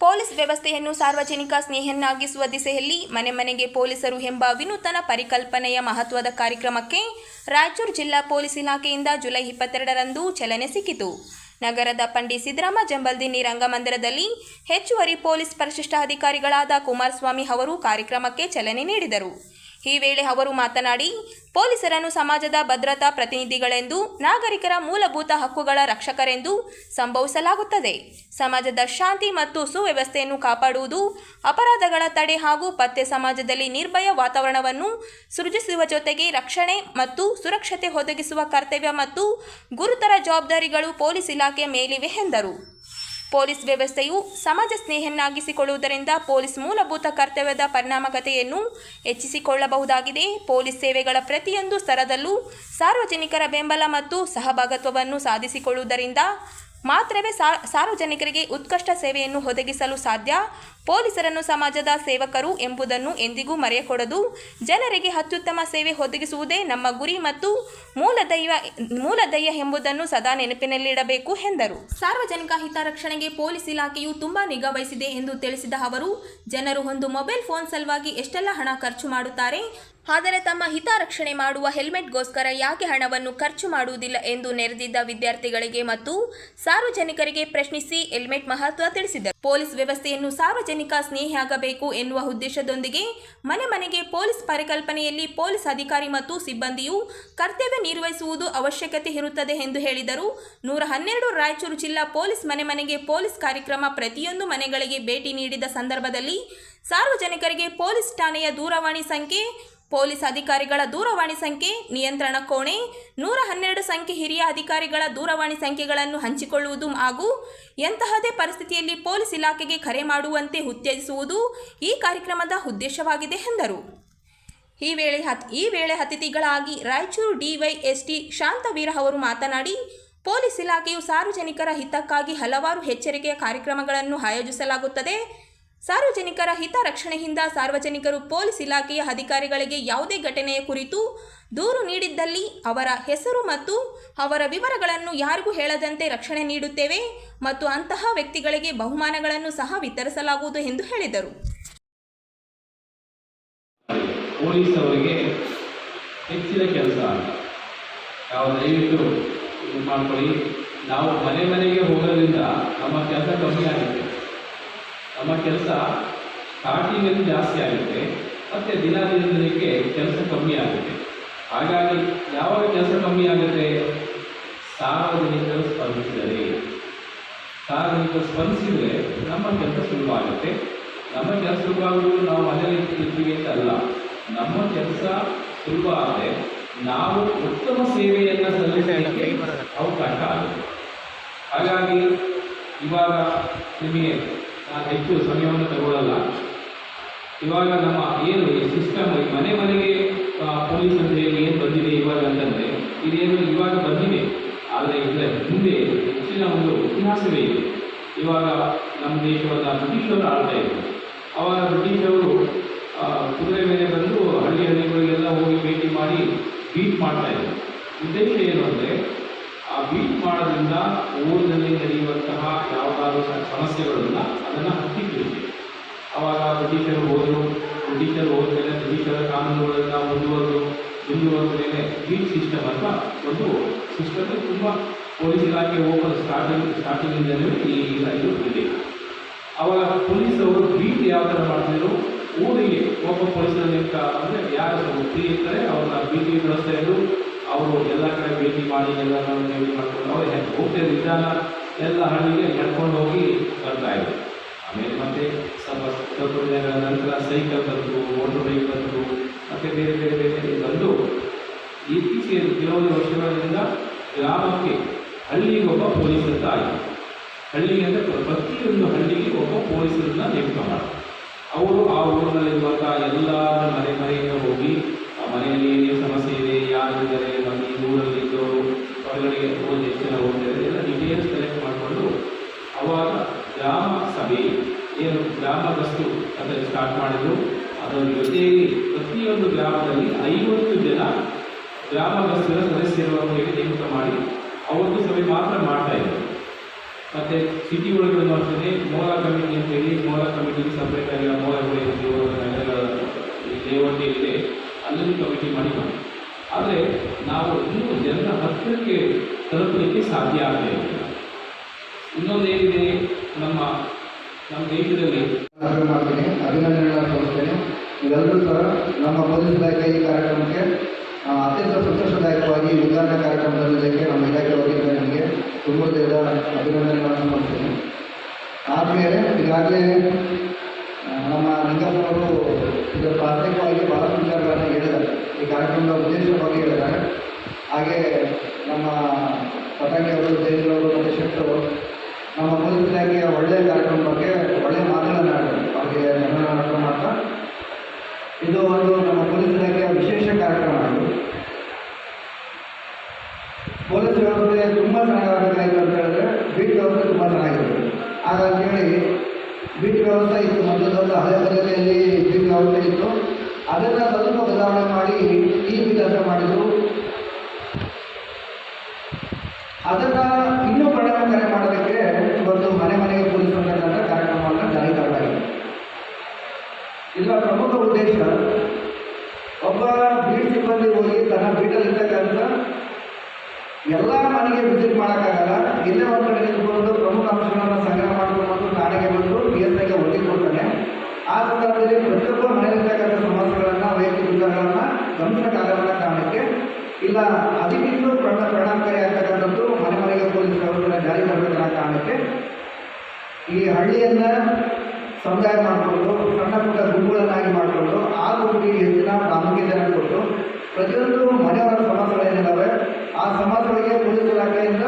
Police ವ್ಯವಸ್ಥೆಯನ್ನು ಸಾರ್ವಜನಿಕ ಸ್ನೇಹನ್ನಾಗಿಸುವ ದಿಸೆಯಲ್ಲಿ ಮನೆ ಮನೆಗೆ ಪೊಲೀಸರು ಎಂಬ ವಿನೂತನ ಪರಿಕಲ್ಪನೆಯ ಮಹತ್ವದ ಕಾರ್ಯಕ್ರಮಕ್ಕೆ ರಾಯಚೂರು ಜಿಲ್ಲಾ ಪೊಲೀಸ್ ಇಲಾಖೆಯಿಂದ ಜುಲೈ ಇಪ್ಪತ್ತೆರಡರಂದು ಚಲನೆ ಸಿಕ್ಕಿತು. ನಗರದ ಪಂಡಿತ್ ಸಿದ್ದರಾಮ ಜಂಬಲ್ದಿನ್ನಿ ರಂಗಮಂದಿರದಲ್ಲಿ ಹೆಚ್ಚುವರಿ ಪೊಲೀಸ್ ಪರಿಶಿಷ್ಟ ಅಧಿಕಾರಿಗಳಾದ ಕುಮಾರಸ್ವಾಮಿ ಅವರು ಕಾರ್ಯಕ್ರಮಕ್ಕೆ ಚಲನೆ ನೀಡಿದರು. ಈ ವೇಳೆ ಅವರು ಮಾತನಾಡಿ, ಪೊಲೀಸರನ್ನು ಸಮಾಜದ ಭದ್ರತಾ ಪ್ರತಿನಿಧಿಗಳೆಂದು, ನಾಗರಿಕರ ಮೂಲಭೂತ ಹಕ್ಕುಗಳ ರಕ್ಷಕರೆಂದು ಸಂಭವಿಸಲಾಗುತ್ತದೆ. ಸಮಾಜದ ಶಾಂತಿ ಮತ್ತು ಸುವ್ಯವಸ್ಥೆಯನ್ನು ಕಾಪಾಡುವುದು, ಅಪರಾಧಗಳ ತಡೆ ಹಾಗೂ ಪತ್ತೆ ಸಮಾಜದಲ್ಲಿ ನಿರ್ಭಯ ವಾತಾವರಣವನ್ನು ಸೃಜಿಸುವ ಜೊತೆಗೆ ರಕ್ಷಣೆ ಮತ್ತು ಸುರಕ್ಷತೆ ಒದಗಿಸುವ ಕರ್ತವ್ಯ ಮತ್ತು ಗುರುತರ ಜವಾಬ್ದಾರಿಗಳು ಪೊಲೀಸ್ ಇಲಾಖೆ ಮೇಲಿವೆ ಎಂದರು. ಪೊಲೀಸ್ ವ್ಯವಸ್ಥೆಯು ಸಮಾಜ ಸ್ನೇಹನ್ನಾಗಿಸಿಕೊಳ್ಳುವುದರಿಂದ ಪೊಲೀಸ್ ಮೂಲಭೂತ ಕರ್ತವ್ಯದ ಪರಿಣಾಮಕತೆಯನ್ನು ಹೆಚ್ಚಿಸಿಕೊಳ್ಳಬಹುದಾಗಿದೆ. ಪೊಲೀಸ್ ಸೇವೆಗಳ ಪ್ರತಿಯೊಂದು ಸ್ತರದಲ್ಲೂ ಸಾರ್ವಜನಿಕರ ಬೆಂಬಲ ಮತ್ತು ಸಹಭಾಗತ್ವವನ್ನು ಸಾಧಿಸಿಕೊಳ್ಳುವುದರಿಂದ ಮಾತ್ರವೇ ಸಾರ್ವಜನಿಕರಿಗೆ ಉತ್ಕೃಷ್ಟ ಸೇವೆಯನ್ನು ಒದಗಿಸಲು ಸಾಧ್ಯ. ಪೊಲೀಸರನ್ನು ಸಮಾಜದ ಸೇವಕರು ಎಂಬುದನ್ನು ಎಂದಿಗೂ ಮರೆಯಕೊಡದು. ಜನರಿಗೆ ಅತ್ಯುತ್ತಮ ಸೇವೆ ಒದಗಿಸುವುದೇ ನಮ್ಮ ಗುರಿ ಮತ್ತು ಮೂಲದೈವ ಮೂಲದೈವ ಎಂಬುದನ್ನು ಸದಾ ನೆನಪಿನಲ್ಲಿಡಬೇಕು ಎಂದರು. ಸಾರ್ವಜನಿಕ ಹಿತರಕ್ಷಣೆಗೆ ಪೊಲೀಸ್ ಇಲಾಖೆಯು ತುಂಬಾ ನಿಗಾ ವಹಿಸಿದೆ ಎಂದು ತಿಳಿಸಿದ ಅವರು, ಜನರು ಒಂದು ಮೊಬೈಲ್ ಫೋನ್ ಸಲುವಾಗಿ ಎಷ್ಟೆಲ್ಲ ಹಣ ಖರ್ಚು ಮಾಡುತ್ತಾರೆ ಆದರೆ ತಮ್ಮ ಹಿತರಕ್ಷಣೆ ಮಾಡುವ ಹೆಲ್ಮೆಟ್ಗೋಸ್ಕರ ಯಾಕೆ ಹಣವನ್ನು ಖರ್ಚು ಮಾಡುವುದಿಲ್ಲ ಎಂದು ನೆರೆದಿದ್ದ ವಿದ್ಯಾರ್ಥಿಗಳಿಗೆ ಮತ್ತು ಸಾರ್ವಜನಿಕರಿಗೆ ಪ್ರಶ್ನಿಸಿ ಹೆಲ್ಮೆಟ್ ಮಹತ್ವ ತಿಳಿಸಿದರು. ಪೊಲೀಸ್ ವ್ಯವಸ್ಥೆಯನ್ನು ಸಾರ್ವಜನಿಕ ಸ್ನೇಹಿಯಾಗಬೇಕು ಎನ್ನುವ ಉದ್ದೇಶದೊಂದಿಗೆ ಮನೆ ಮನೆಗೆ ಪೊಲೀಸ್ ಪರಿಕಲ್ಪನೆಯಲ್ಲಿ ಪೊಲೀಸ್ ಅಧಿಕಾರಿ ಮತ್ತು ಸಿಬ್ಬಂದಿಯು ಕರ್ತವ್ಯ ನಿರ್ವಹಿಸುವುದು ಅವಶ್ಯಕತೆ ಇರುತ್ತದೆ ಎಂದು ಹೇಳಿದರು. ನೂರ ಹನ್ನೆರಡು ರಾಯಚೂರು ಜಿಲ್ಲಾ ಪೊಲೀಸ್ ಮನೆ ಮನೆಗೆ ಪೊಲೀಸ್ ಕಾರ್ಯಕ್ರಮ ಪ್ರತಿಯೊಂದು ಮನೆಗಳಿಗೆ ಭೇಟಿ ನೀಡಿದ ಸಂದರ್ಭದಲ್ಲಿ ಸಾರ್ವಜನಿಕರಿಗೆ ಪೊಲೀಸ್ ಠಾಣೆಯ ದೂರವಾಣಿ ಸಂಖ್ಯೆ ಪೊಲೀಸ್ ಅಧಿಕಾರಿಗಳ ದೂರವಾಣಿ ಸಂಖ್ಯೆ, ನಿಯಂತ್ರಣ ಕೋಣೆ, ನೂರ ಹನ್ನೆರಡು ಸಂಖ್ಯೆ ಹಿರಿಯ ಅಧಿಕಾರಿಗಳ ದೂರವಾಣಿ ಸಂಖ್ಯೆಗಳನ್ನು ಹಂಚಿಕೊಳ್ಳುವುದು ಹಾಗೂ ಎಂತಹದೇ ಪರಿಸ್ಥಿತಿಯಲ್ಲಿ ಪೊಲೀಸ್ ಇಲಾಖೆಗೆ ಕರೆ ಮಾಡುವಂತೆ ಉತ್ತೇಜಿಸುವುದು ಈ ಕಾರ್ಯಕ್ರಮದ ಉದ್ದೇಶವಾಗಿದೆ ಎಂದರು. ಈ ವೇಳೆ ಈ ವೇಳೆ ಅತಿಥಿಗಳಾಗಿ ರಾಯಚೂರು ಡಿವೈಎಸ್ಟಿ ಶಾಂತವೀರ ಅವರು ಮಾತನಾಡಿ, ಪೊಲೀಸ್ ಇಲಾಖೆಯು ಸಾರ್ವಜನಿಕರ ಹಿತಕ್ಕಾಗಿ ಹಲವಾರು ಎಚ್ಚರಿಕೆಯ ಕಾರ್ಯಕ್ರಮಗಳನ್ನು ಆಯೋಜಿಸಲಾಗುತ್ತದೆ. ಸಾರ್ವಜನಿಕರ ಹಿತ ರಕ್ಷಣೆಯಿಂದ ಸಾರ್ವಜನಿಕರು ಪೊಲೀಸ್ ಇಲಾಖೆಯ ಅಧಿಕಾರಿಗಳಿಗೆ ಯಾವುದೇ ಘಟನೆಯ ಕುರಿತು ದೂರು ನೀಡಿದ್ದಲ್ಲಿ ಅವರ ಹೆಸರು ಮತ್ತು ಅವರ ವಿವರಗಳನ್ನು ಯಾರಿಗೂ ಹೇಳದಂತೆ ರಕ್ಷಣೆ ನೀಡುತ್ತೇವೆ ಮತ್ತು ಅಂತಹ ವ್ಯಕ್ತಿಗಳಿಗೆ ಬಹುಮಾನಗಳನ್ನು ಸಹ ವಿತರಿಸಲಾಗುವುದು ಎಂದು ಹೇಳಿದರು. ಹೆಚ್ಚಿನ ಕೆಲಸ ನಾವು ದಯವಿಟ್ಟು ಮಾಡ್ಕೊಳ್ಳಿ. ನಾವು ಮನೆ ಮನೆಗೆ ಹೋಗೋದ್ರಿಂದ ನಮ್ಮ ಕೆಲಸ ಕಮ್ಮಿ ನಮ್ಮ ಕೆಲಸ ಸ್ಟಾರ್ಟಿಂಗಲ್ಲಿ ಜಾಸ್ತಿ ಆಗುತ್ತೆ, ಮತ್ತು ದಿನ ದಿನದಕ್ಕೆ ಕೆಲಸ ಕಮ್ಮಿ ಆಗುತ್ತೆ. ಹಾಗಾಗಿ ಯಾವಾಗ ಕೆಲಸ ಕಮ್ಮಿ ಆಗುತ್ತೆ? ಸಾರ್ವಜನಿಕರು ಸ್ಪಂದಿಸಿದರೆ. ಸಾರ್ವಜನಿಕರು ಸ್ಪಂದಿಸಿದರೆ ನಮ್ಮ ಕೆಲಸ ಸುಲಭ ಆಗುತ್ತೆ. ನಮ್ಮ ಕೆಲಸ ಸುಲಭ ಆಗುವುದು ನಾವು ಮನೆಯಲ್ಲಿ ಇರ್ತೀವಿ ಅಂತ ಅಲ್ಲ. ನಮ್ಮ ಕೆಲಸ ಸುಲಭ ಆದರೆ ನಾವು ಉತ್ತಮ ಸೇವೆಯನ್ನು ಸಲ್ಲಿಸಲಿಕ್ಕೆ ಅವಕಾಶ ಆಗುತ್ತೆ. ಹಾಗಾಗಿ ಇವಾಗ ನಿಮಗೆ ಹೆಚ್ಚು ಸಮಯವನ್ನು ತಗೊಳ್ಳಲ್ಲ. ಇವಾಗ ನಮ್ಮ ಏನು ಸಿಸ್ಟಮ್ ಮನೆ ಮನೆಗೆ ಪೊಲೀಸ್ ಅಂತ ಏನು ಬಂದಿದೆ ಇವಾಗ ಅಂತಂದರೆ ಇದೇನು ಇವಾಗ ಬಂದಿದೆ. ಆದರೆ ಇದರ ಹಿಂದೆ ಹೆಚ್ಚಿನ ಒಂದು ಇತಿಹಾಸವೇ ಇದೆ. ಇವಾಗ ನಮ್ಮ ದೇಶವನ್ನು ಬ್ರಿಟಿಷರು ಆಳ್ತಾ ಇದ್ದರು ಆವಾಗ ಬ್ರಿಟಿಷರು ಕುದುರೆ ಮೇಲೆ ಬಂದು ಹಳ್ಳಿ ಹಳ್ಳಿಗಳಿಗೆಲ್ಲ ಹೋಗಿ ಭೇಟಿ ಮಾಡಿ ಬೀಟ್ ಮಾಡ್ತಾ ಇದ್ದರು ಉದ್ದೇಶ ಏನು ಅಂದರೆ ಬೀಟ್ ಮಾಡೋದ್ರಿಂದ ಊರಿನಲ್ಲಿ ನಡೆಯುವಂತಹ ಯಾವುದಾದ್ರೂ ಸಮಸ್ಯೆಗಳನ್ನ ಅದನ್ನು ಹತ್ತಿಕ್ಕಿರುತ್ತೆ ಆವಾಗ ಬ್ರಿಟಿಷರು ಹೋದರು ಬ್ರಿಟಿಷರು ಹೋದ್ಮೇಲೆ ಬ್ರಿಟಿಷರ ಕಾನೂನುಗಳನ್ನ ಮುಂದುವರೆದು ಮುಂದುವರೆದ ಮೇಲೆ ಬೀಟ್ ಸಿಸ್ಟಮ್ ಅಂತ ಒಂದು ಸಿಸ್ಟಮ್ ತುಂಬ ಪೊಲೀಸ್ ಇಲಾಖೆ ಓಪನ್ ಸ್ಟಾರ್ಟಿಂಗ್ ಸ್ಟಾರ್ಟಿಂಗಿಂದಲೇ ಈ ಇದು ಇದೆ ಅವಾಗ ಪೊಲೀಸ್ ಅವರು ಬೀಟ್ ಯಾವ ಥರ ಮಾಡ್ತಿದ್ರು? ಊರಿಗೆ ಒಬ್ಬ ಪೊಲೀಸರ ಅಂದ್ರೆ ಅಂದರೆ ಯಾರು ಫ್ರೀ ಇರ್ತಾರೆ ಅವ್ರನ್ನ ಬೀಟಿಗೆ ಕಳಿಸ್ತಾ ಇದ್ರು. ಅವರು ಎಲ್ಲ ಕಡೆ ಭೇಟಿ ಮಾಡಿ ಎಲ್ಲ ಭೇಟಿ ಮಾಡ್ಕೊಂಡು ಅವ್ರು ಹೋಗ್ತಾ ವಿಧಾನ ಎಲ್ಲ ಹಳ್ಳಿಗೆ ನಡ್ಕೊಂಡು ಹೋಗಿ ಬರ್ತಾ ಇದ್ದರು ಆಮೇಲೆ ಮತ್ತೆ ಸ್ವಲ್ಪ ಸ್ವಲ್ಪ ದಿನಗಳ ನಂತರ ಸೈಕಲ್ ಬಂತು ಮೋಟರ್ ಬೈಕ್ ಬಂತು, ಮತ್ತು ಬೇರೆ ಬೇರೆ ಬೇರೆ ಬಂದು ಇತ್ತೀಚೆಗೆ ಕೆಲವೊಂದು ವರ್ಷಗಳಿಂದ ಗ್ರಾಮಕ್ಕೆ ಹಳ್ಳಿಗೆ ಒಬ್ಬ ಪೊಲೀಸ್ ಅಂತ ಆಯಿತು ಹಳ್ಳಿಗೆ ಅಂದರೆ ಪ್ರತಿಯೊಂದು ಹಳ್ಳಿಗೆ ಒಬ್ಬ ಪೊಲೀಸರನ್ನ ನೇಮಕ ಮಾಡಿ ಅವರು ಆ ಊರಿನಲ್ಲಿರುವಂಥ ಎಲ್ಲ ಮನೆ ಮನೆಯಿಂದ ಹೋಗಿ ಆ ಮನೆಯಲ್ಲಿ ಏನೇನು ಸಮಸ್ಯೆ ಇದೆ, ಯಾರಿದ್ದಾರೆ ಮತ್ತು ಈ ಊರಲ್ಲಿ ಇದ್ದವರು ಹೊರಗಡೆಗೆ ಹೋಗಿ ಎಷ್ಟು ಜನ ಹೋಗ್ತಾರೆ ಎಲ್ಲ ಡೀಟೇಲ್ಸ್ ಕಲೆಕ್ಟ್ ಮಾಡಿಕೊಂಡು ಅವಾಗ ಗ್ರಾಮ ಸಭೆ ಏನು ಗ್ರಾಮದಷ್ಟು ಅದನ್ನು ಸ್ಟಾರ್ಟ್ ಮಾಡಿದ್ರು. ಅದರ ಜೊತೆಯಲ್ಲಿ ಪ್ರತಿಯೊಂದು ಗ್ರಾಮದಲ್ಲಿ ಐವತ್ತು ಜನ ಗ್ರಾಮದಸ್ಥರ ಸದಸ್ಯರು ಅಂತ ಹೇಳಿ ನೇಮಕ ಮಾಡಿ ಅವತ್ತು ಸಭೆ ಮಾತ್ರ ಮಾಡ್ತಾ ಇದ್ದರು ಮತ್ತು ಸಿಟಿ ಒಳಗಡೆ ಮಾಡ್ತೇನೆ ಮೋಲ ಕಮಿಟಿ ಅಂತೇಳಿ ಮೋಲ ಕಮಿಟಿಗೆ ಸಪ್ರೇಟ್ ಆಗಿ ಆ ಮೋಲಗಳು ಏನಿದೆ ನಗರ ಲೇಔಟ್ ಇದೆ. ಅಲ್ಲೂ ಕಮಿಟಿ ಮಾಡಿ ಮಾಡಿ ಆದರೆ ನಾವು ಇನ್ನೂ ಜನರ ಹತ್ತಿರಕ್ಕೆ ತಲುಪಲಿಕ್ಕೆ ಸಾಧ್ಯ ಆಗಲಿಲ್ಲ ಇನ್ನೊಂದು ಏನಿದೆ ನಮ್ಮ ನಮ್ಮ ದೇಶದಲ್ಲಿ ಮಾಡ್ತೀನಿ. ಅಭಿನಂದನೆಗಳನ್ನು ಸಲ್ಲಿಸ್ತೇನೆ. ಇವೆಲ್ಲರೂ ಸಹ ನಮ್ಮ ಪೊಲೀಸ್ ಇಲಾಖೆ ಈ ಕಾರ್ಯಕ್ರಮಕ್ಕೆ ಅತ್ಯಂತ ಸಂತೋಷದಾಯಕವಾಗಿ ಉದ್ಘಾಟನಾ ಕಾರ್ಯಕ್ರಮದಲ್ಲಿ ನಮ್ಮ ಇಲಾಖೆ ವತಿಯಿಂದ ನಮಗೆ ತುಂಬ ಹೃದಯದ ಅಭಿನಂದನೆಗಳನ್ನು ಸಲ್ಲಿಸ್ತೇನೆ. ಆದಮೇಲೆ ಈಗಾಗಲೇ ನಮ್ಮ ನಿಂಗಪ್ಪನವರು ಇದರ ಪ್ರಾಥಮಿಕವಾಗಿ ಬಹಳ ವಿಚಾರಗಳನ್ನು ಹೇಳಿದ್ದಾರೆ. ಈ ಕಾರ್ಯಕ್ರಮದ ಉದ್ದೇಶವಾಗಿ ಹೇಳಿದ್ದಾರೆ. ಹಾಗೆ ನಮ್ಮ ಪಟಾಕಿ ಅವರು ಜಯಂತ್ರವರು ಮತ್ತು ಶೆಟ್ಟರು ನಮ್ಮ ಒಳ್ಳೆ ಒಳ್ಳೆಯ ಕಾರ್ಯಕ್ರಮ ಬಗ್ಗೆ ಒಳ್ಳೆಯ ಮಾತುಗಳನ್ನು ಅವರಿಗೆ ಧನ್ಯವಾದ ಮಾಡ್ತಾ ಇದು ಒಂದು ನಮ್ಮ ಪೊಲೀಸ್ ಇಲಾಖೆಯ ವಿಶೇಷ ಕಾರ್ಯಕ್ರಮ ಇದು ಪೊಲೀಸ್ ವ್ಯವಸ್ಥೆ ತುಂಬ ಚೆನ್ನಾಗಾಗಬೇಕಾಯಿತು ಅಂತ ಹೇಳಿದ್ರೆ ಬೀಟ್ ವ್ಯವಸ್ಥೆ ತುಂಬ ಚೆನ್ನಾಗಿರುತ್ತೆ ಹಾಗಾಗಿ ಬೀಟ್ ವ್ಯವಸ್ಥೆ ಇತ್ತು ಮೊದಲದೊಂದು ಹಳೆ ಪದ್ಧತಿಯಲ್ಲಿ ಬೀಟ್ ವ್ಯವಸ್ಥೆ ಇತ್ತು. ಅದನ್ನು ಸ್ವಲ್ಪ ಬದಲಾವಣೆ ಮಾಡಿ ಈ ವಿಧಾನ ಮಾಡಿದರು. ಅದನ್ನ ಇನ್ನೂ ಪರಿಣಾಮಕಾರಿ ಮಾಡೋದಕ್ಕೆ ಒಂದು ಮನೆ ಮನೆಗೆ ಪೊಲೀಸ್ ಅಂತಕ್ಕಂಥ ಕಾರ್ಯಕ್ರಮವನ್ನು ಜಾರಿ ತರಲಾಗಿದೆ ಇದರ ಪ್ರಮುಖ ಉದ್ದೇಶ ಒಬ್ಬ ಸಿಬ್ಬಂದಿ ಹೋಗಿ ತನ್ನ ಬೀಟಲ್ಲಿರ್ತಕ್ಕಂಥ ಎಲ್ಲ ಮನೆಗೆ ವಿಸಿಟ್ ಮಾಡೋಕ್ಕಾಗಲ್ಲ. ಇಲ್ಲೇ ಒಂದು ಕಡೆ ನಿಂತ್ಕೊಂಡು ಪ್ರಮುಖ ಅಂಶಗಳನ್ನು ಸಂಗ್ರಹ ಮಾಡಿಕೊಂಡು ಬಂದು ನಾಳೆಗೆ ಬಂದು ಪಿ ಎಸ್ ಐಗೆ ಕೊಡ್ತಾನೆ. ಆ ಸಂದರ್ಭದಲ್ಲಿ ಪ್ರತಿಯೊಬ್ಬ ಮನೆಯಲ್ಲಿರ್ತಕ್ಕಂಥ ಸಮಸ್ಯೆಗಳನ್ನು, ವೈಯಕ್ತಿಕ ವಿಚಾರಗಳನ್ನು ಗಮನಿಸಕ್ಕಾಗಲ್ಲ ಕಾರಣಕ್ಕೆ ಇಲ್ಲ ಅದಕ್ಕಿಂತ ಪ್ರಣ ಪರಿಣಾಮಕಾರಿ ಆಗ್ತಕ್ಕಂಥದ್ದು ಮನೆ ಮನೆಗೆ ಪೊಲೀಸ್ ವ್ಯವಸ್ಥೆನ ಜಾರಿ ಮಾಡಬೇಕನ್ನ ಕಾರಣಕ್ಕೆ ಈ ಹಳ್ಳಿಯನ್ನು ಸಮುದಾಯ ಮಾಡಿಕೊಂಡು, ಸಣ್ಣ ಪುಟ್ಟ ಗುಂಪುಗಳನ್ನಾಗಿ ಮಾಡಿಕೊಂಡು, ಆ ಗುಂಪಿಗೆ ಹೆಚ್ಚಿನ ಪ್ರಾಮುಖ್ಯತೆಯನ್ನು ಕೊಟ್ಟು ಪ್ರತಿಯೊಂದು ಮನೆಯವರ ಸಮಸ್ಯೆಗಳೇನಿದ್ದಾವೆ ಆ ಸಮಸ್ಯೆಗಳಿಗೆ ಪೊಲೀಸ್ ಇಲಾಖೆಯಿಂದ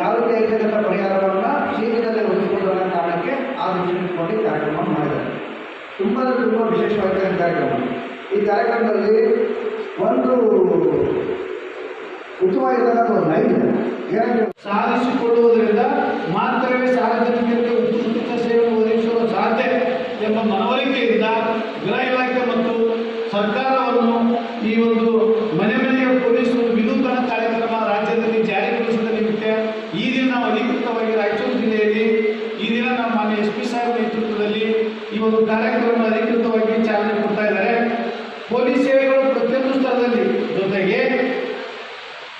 ಯಾವ ರೀತಿ ಪರಿಹಾರವನ್ನು ಶೀಘ್ರದಲ್ಲೇ ಒದಗಿಸಿಕೊಳ್ಳುವ ಕಾರಣಕ್ಕೆ ಆ ದೃಷ್ಟಿಕೊಂಡು ಕಾರ್ಯಕ್ರಮ ಮಾಡಿದ್ದಾರೆ. ತುಂಬ ತುಂಬ ವಿಶೇಷವಾಗಿರ್ತಕ್ಕಂಥ ಕಾರ್ಯಕ್ರಮ. ಈ ಕಾರ್ಯಕ್ರಮದಲ್ಲಿ ಒಂದು ಉತ್ತಮವಾಗಿರ್ತಕ್ಕಂಥ ಒಂದು ಲೈನ್ ಏನಂದ್ರೆ ಸಾಧಿಸಿಕೊಳ್ಳುವುದರಿಂದ ಮಾತ್ರವೇ ಸಾರ್ವಜನಿಕರಿಗೆ ಉತ್ತಮ ಸೇವೆಯನ್ನು ಒದಗಿಸಲು ಸಾಧ್ಯ ಎಂಬ ಮನವರಿಕೆಯಿಂದ ಗೃಹ ಇಲಾಖೆ ಮತ್ತು ಸರ್ಕಾರವನ್ನು ಈ ಒಂದು ಮನೆ ಮನೆಯ ಪೊಲೀಸ್ ಒಂದು ವಿನೂತನ ಕಾರ್ಯಕ್ರಮ ರಾಜ್ಯದಲ್ಲಿ ಜಾರಿಗೊಳಿಸಿದ ನಿಮಿತ್ತ ಈ ದಿನ ನಾವು ಅಧಿಕೃತವಾಗಿ ರಾಯಚೂರು ಜಿಲ್ಲೆಯಲ್ಲಿ ಈ ದಿನ ನಮ್ಮ ಮಾನ್ಯ ಎಸ್ ಪಿ ಸಾಹೇಬ್ ನೇತೃತ್ವದಲ್ಲಿ ಈ ಒಂದು ಕಾರ್ಯಕ್ರಮ ಅಧಿಕೃತವಾಗಿ ಚಾಲನೆ ಕೊಡ್ತಾ ಇದ್ದಾರೆ ಪೊಲೀಸ್ ಸೇವೆಗಳು ಪ್ರತಿಯೊಂದು ಸ್ಥಳದಲ್ಲಿ ಜೊತೆಗೆ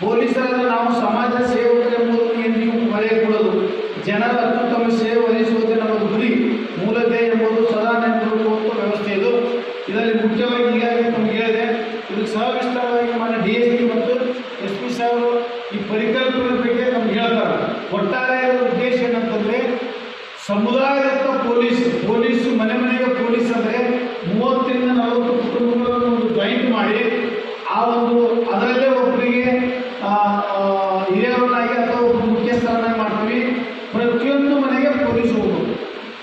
ಪೊಲೀಸರನ್ನು ನಾವು ಸಮಾಜ ಸೇವಕರೆಂಬುದು ಏನು ನೀವು ಮರೆಯಕೂಡದು ಜನರ ಅತ್ಯುತ್ತಮ ಸೇವೆ ಒದಗಿಸುವುದೇ ನಮ್ಮ ಗುರಿ ಮೂಲತೆ ಎಂಬುದು ಸದಾ ನೆನಪಿರುವಂಥ ವ್ಯವಸ್ಥೆ ಇದು ಇದರಲ್ಲಿ ಮುಖ್ಯವಾಗಿ ಈಗಾಗಲೇ ನಮ್ಗೆ ಹೇಳಿದೆ ಇದು ಸವಿಸ್ತಾರವಾಗಿ ಮಾನ್ಯ ಡಿ ಎಸ್ ಪಿ ಮತ್ತು ಎಸ್ ಪಿ ಸಾಹೇಬರು ಈ ಪರಿಕಲ್ಪನೆ ಬಗ್ಗೆ ನಮ್ಗೆ ಹೇಳ್ತಾರೆ ಒಟ್ಟಾರೆ ಇದರ ಉದ್ದೇಶ ಏನಂತಂದರೆ ಸಮುದಾಯದತ್ತ ಪೊಲೀಸ್ ಪೊಲೀಸು ಮನೆ ಮನೆಗೆ ಪೊಲೀಸ್ ಅಂದರೆ ಮೂವತ್ತರಿಂದ ನಲವತ್ತು ಕುಟುಂಬಗಳನ್ನು ಒಂದು ಜಾಯಿಂಟ್ ಮಾಡಿ ಆ ಒಂದು ಅದರಲ್ಲೇ ಒಬ್ಬರಿಗೆ ಆ, ಆ, ಹಿರಿಯರನ್ನಾಗಿ ಅಥವಾ ಒಬ್ಬ ಮುಖ್ಯಸ್ಥರನ್ನಾಗಿ ಮಾಡ್ತೀವಿ ಪ್ರತಿಯೊಂದು ಮನೆಗೆ ಪೊಲೀಸ್ ಹೋಗೋದು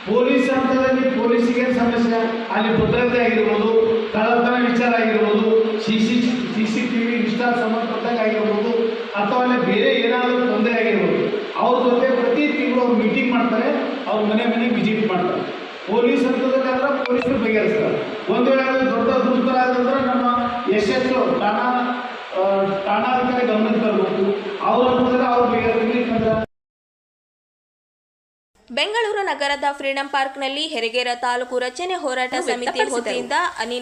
ಪೊಲೀಸ್ ಹಂತದಲ್ಲಿ ಪೊಲೀಸಿಗೆ ಸಮಸ್ಯೆ ಅಲ್ಲಿ ಭದ್ರತೆ ಆಗಿರ್ಬೋದು, ಕಳ್ಳತನ ವಿಚಾರ ಆಗಿರ್ಬೋದು C C C C T V ಇಷ್ಟ ಸಂಬಂಧಪಟ್ಟಾಗ ಆಗಿರ್ಬೋದು, ಅಥವಾ ಬೇರೆ ಏನಾದರೂ ತೊಂದರೆ ಆಗಿರ್ಬೋದು, ಅವ್ರ ಜೊತೆ ಪ್ರತಿ ತಿಂಗಳು ಅವ್ರು ಮೀಟಿಂಗ್ ಮಾಡ್ತಾರೆ, ಅವ್ರ ಮನೆ ಮನೆಗೆ ವಿಸಿಟ್ ಮಾಡ್ತಾರೆ. ಪೊಲೀಸ್ ಹಂತದಲ್ಲಿ ಆದ್ರೆ ಪೊಲೀಸರು ಬಗೆಹರಿಸ್ತಾರೆ. ಒಂದು ವೇಳೆ ದೊಡ್ಡ ದುರ್ತರ ಆದಂದ್ರೆ ನಮ್ಮ ಯಶಸ್ಸು ಠಾಣಾ ಆ, ಠಾಣಾಧಿಕಾರಿ ಗಮನಕ್ಕೆ ತರಬೇಕು ಅವ್ರ ಹಂತದಲ್ಲಿ ಅವ್ರು ಬಗೆಹರಿಸ್ಲಿಕ್ಕೆ ಬೆಂಗಳೂರು ನಗರದ ಫ್ರೀಡಂ ಪಾರ್ಕ್ನಲ್ಲಿ ಹೆರಿಗೆರ ತಾಲೂಕು ರಚನೆ ಹೋರಾಟ ಸಮಿತಿ ವತಿಯಿಂದ ಅನಿ